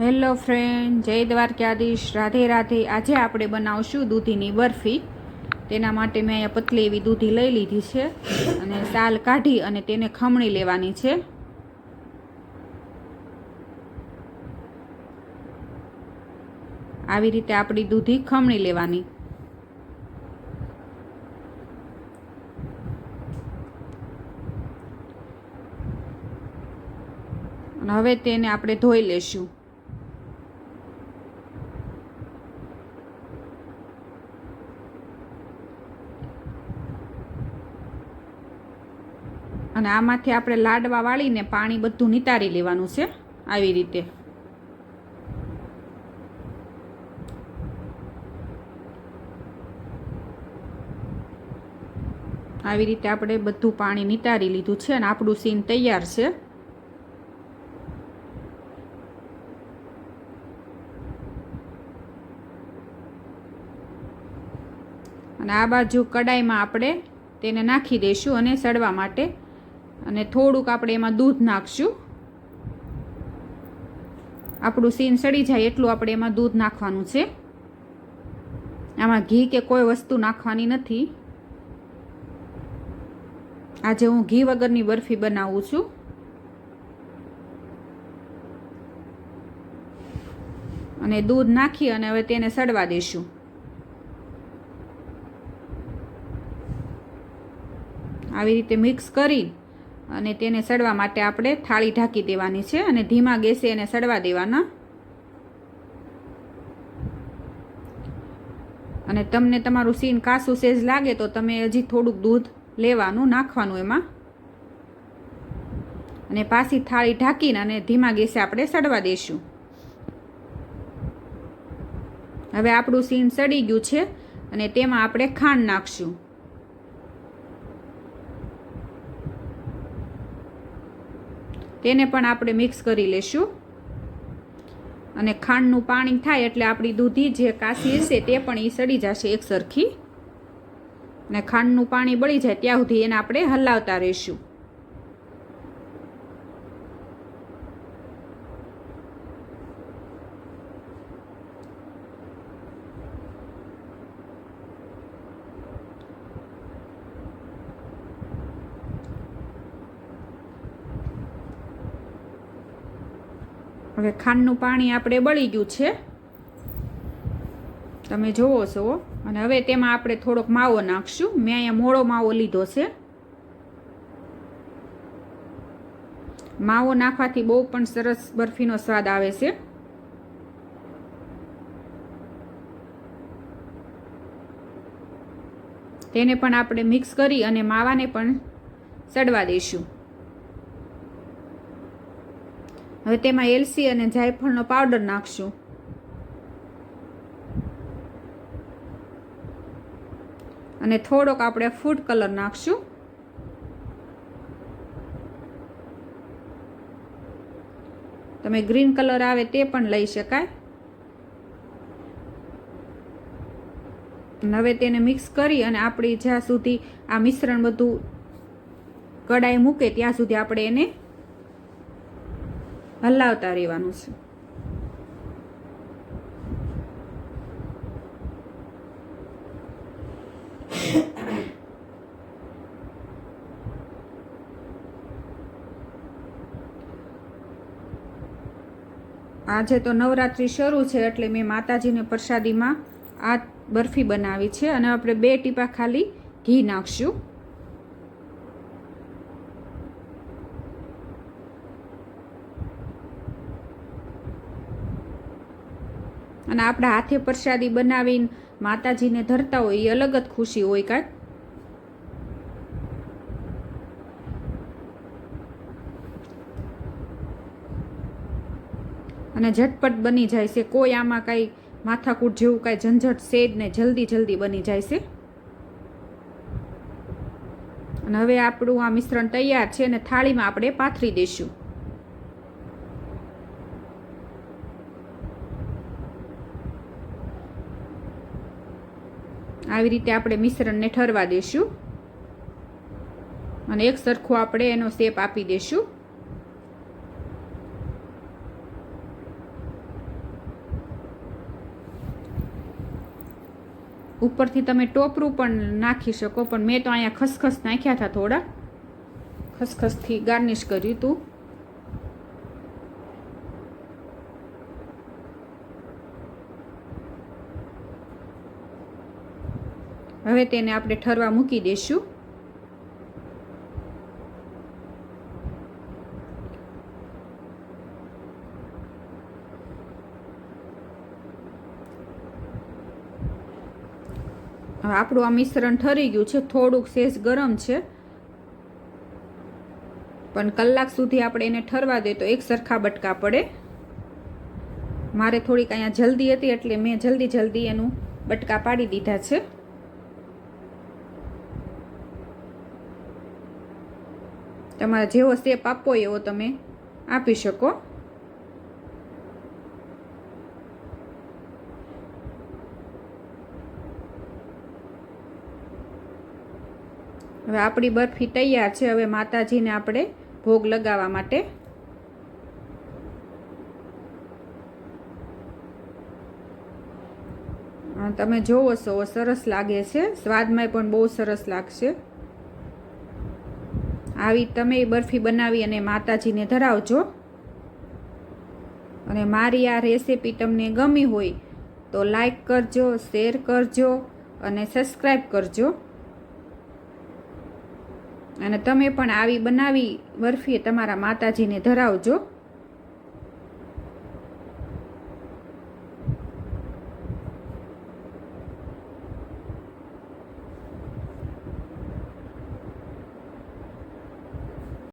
Hello friend, જય દ્વારકાધીશ. રાધે રાધે. આજે આપણે બનાવશું દૂધીની બરફી. તેના માટે મેં અહીંયા પતલી એવી દૂધી લઈ લીધી છે અને સાલ કાઢી અને તેને ખમણી લેવાની છે. આવી રીતે આપણી દૂધી ખમણી લેવાની. હવે તેને આપણે ધોઈ લેશું. અને આમાંથી આપણે લાડવા વાળીને પાણી બધું નિતારી લેવાનું છે આવી રીતે. આવી રીતે આપણે બધું પાણી નિતારી લીધું છે અને આપણું સીન તૈયાર છે. અને આ બાજુ કડાઈમાં આપણે તેને નાખી દઈશું અને સડવા માટે અને થોડુંક આપણે એમાં દૂધ નાખશું. આપણું સીન સડી જાય એટલું આપણે એમાં દૂધ નાખવાનું છે. આમાં ઘી કે કોઈ વસ્તુ નાખવાની નથી. આજે હું ઘી વગરની બરફી બનાવું છું. અને દૂધ નાખી અને હવે તેને સડવા દઈશું. આવી રીતે મિક્સ કરી અને તેને સડવા માટે આપણે થાળી ઢાંકી દેવાની છે અને ધીમા ગેસે એને સડવા દેવાના. અને તમને તમારું સીન કાસું સેજ લાગે તો તમે હજી થોડુંક દૂધ લેવાનું, નાખવાનું એમાં. અને પાછી થાળી ઢાંકીને અને ધીમા ગેસે આપણે સડવા દઈશું હવે આપણું સીન સડી ગયું છે અને તેમાં આપણે ખાંડ નાખશું. તેને પણ આપણે મિક્સ કરી લેશું. અને ખાંડનું પાણી થાય એટલે આપણી દૂધી જે કાશી હશે તે પણ એ સડી જશે એકસરખી અને ખાંડનું પાણી બળી જાય ત્યાં સુધી એને આપણે હલાવતા રહીશું. હવે ખાંડનું પાણી આપણે બળી ગયું છે. તમે જોવો છો. અને હવે તેમાં આપણે થોડોક માવો નાખશું. મેં અહીંયા મોળો માવો લીધો છે. માવો નાખવાથી બહુ પણ સરસ બરફીનો સ્વાદ આવે છે. તેને પણ આપણે મિક્સ કરી અને માવાને પણ સડવા દઈશું. હવે તેમાં એલસી અને જાયફળનો પાવડર નાખશું. અને થોડોક આપણે ફૂડ કલર નાખશું. તમે ગ્રીન કલર આવે તે પણ લઈ શકાય. હવે તેને મિક્સ કરી અને આપણી જ્યાં સુધી આ મિશ્રણ બધું કડાઈ મૂકે ત્યાં સુધી આપણે એને હલાવતા રહેવાનું છે. આજે તો નવરાત્રિ શરૂ છે એટલે મેં માતાજીને પ્રસાદીમાં આ બરફી બનાવી છે અને આપણે બે ટીપા ખાલી ઘી નાખશું. અને આપણા હાથે પ્રસાદી બનાવીને માતાજીને ધરતા હોય એ અલગ જ ખુશી હોય કાંઈક અને ઝટપટ બની જાય છે. કોઈ આમાં કાંઈ માથાકૂટ જેવું કાંઈ ઝંઝટ છે જ ને જલ્દી જલ્દી બની જાય છે. અને હવે આપણું આ મિશ્રણ તૈયાર છે અને થાળીમાં આપણે પાથરી દઈશું. આવી રીતે આપણે મિશ્રણને ઠરવા દઈશું અને એક સરખો આપણે એનો શેપ આપી દઈશું ઉપરથી તમે ટોપરું પણ નાખી શકો, પણ મેં તો અહીંયા ખસખસ નાખ્યા હતા થોડા. ખસખસથી ગાર્નિશ કર્યું હતું. હવે તેને આપણે ઠરવા મૂકી દઈશું. હવે આપણું આ મિશ્રણ ઠરી ગયું છે, થોડુંક શેષ ગરમ છે. પણ કલાક સુધી આપણે એને ઠરવા દે તો એક સરખા બટકા પડે. મારે થોડીક અહીંયા જલ્દી હતી એટલે મેં જલ્દી જલ્દી એનું બટકા પાડી દીધા છે. તમારે જેવો શેપ આપવો એવો તમે આપી શકો. હવે આપણી બરફી તૈયાર છે. હવે માતાજીને આપણે ભોગ લગાવવા માટે તમે જોવો છો, સરસ લાગે છે. સ્વાદમાં પણ બહુ સરસ લાગશે. આવી તમે બરફી બનાવી અને માતાજીને ધરાવજો. અને મારી આ રેસીપી તમને ગમી હોય તો લાઈક કરજો, શેર કરજો અને સબસ્ક્રાઈબ કરજો. અને તમે પણ આવી બનાવી બરફી તમારા માતાજીને ધરાવજો.